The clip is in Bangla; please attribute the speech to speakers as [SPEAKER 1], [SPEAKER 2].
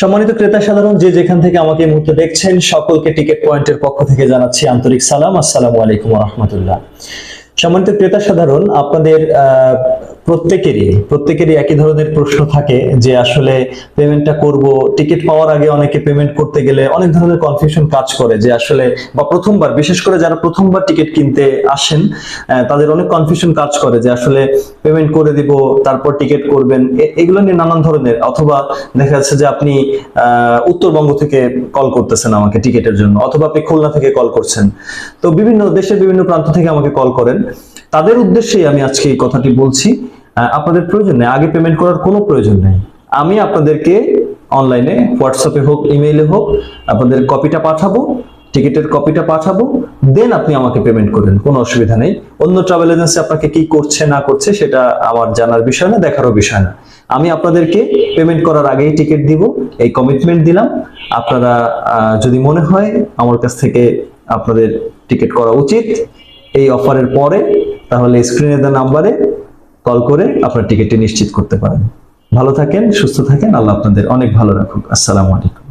[SPEAKER 1] সম্মানিত ক্রেতা সাধারণ, যে যেখান থেকে আমাকে এই মুহূর্তে দেখছেন, সকলকে টিকিট পয়েন্টের পক্ষ থেকে জানাচ্ছি আন্তরিক সালাম। আসসালামু আলাইকুম রহমতুল্লাহ। সম্মানিত ক্রেতা সাধারণ, আপনাদের প্রত্যেকেরই প্রত্যেকেরই একই ধরনের প্রশ্ন থাকে যে আসলে পেমেন্টটা করব টিকিট পাওয়ার আগে অনেকে পেমেন্ট করতে গেলে অনেক ধরনের কনফিউশন কাজ করে যে আসলে, বা প্রথমবার, বিশেষ করে যারা প্রথমবার টিকিট কিনতে আসেন তাদের অনেক কনফিউশন কাজ করে যে আসলে পেমেন্ট করে দিব, তারপর টিকিট করবেন এগুলো নিয়ে নানান ধরনের, অথবা দেখা যাচ্ছে যে আপনি উত্তরবঙ্গ থেকে কল করতেছেন আমাকে টিকিটের জন্য, অথবা আপনি খুলনা থেকে কল করছেন। তো বিভিন্ন দেশের বিভিন্ন প্রান্ত থেকে আমাকে কল করেন। তাদের উদ্দেশ্যেই আমি আজকে এই কথাটি বলছি। আপনাদের প্রয়োজন নেই। আগে পেমেন্ট করার কোনো প্রয়োজন নেই। আমি আপনাদেরকে অনলাইনে হোয়াটসঅ্যাপে হোক ইমেইলে হোক, আপনাদের কপিটা পাঠাবো টিকিটের কপিটা পাঠাবো দেন আপনি আমাকে পেমেন্ট করেন কোনো অসুবিধা নেই। অন্য ট্রাভেল এজেন্সি আপনাকে কি করছে, না করছে, সেটা আমার জানার বিষয় না, দেখারও বিষয় না। আমি আপনাদেরকে পেমেন্ট করার আগেই টিকিট দিব, এই কমিটমেন্ট দিলাম। আপনারা যদি মনে হয় আমার কাছ থেকে আপনাদের টিকিট করা উচিত, এই অফারের পরে, তাহলে স্ক্রিনে দেওয়া নাম্বারে কল করে আপনার টিকিটটি নিশ্চিত করতে পারেন। ভালো থাকেন, সুস্থ থাকেন, আল্লাহ আপনাদের অনেক ভালো রাখুক। আসসালামু আলাইকুম।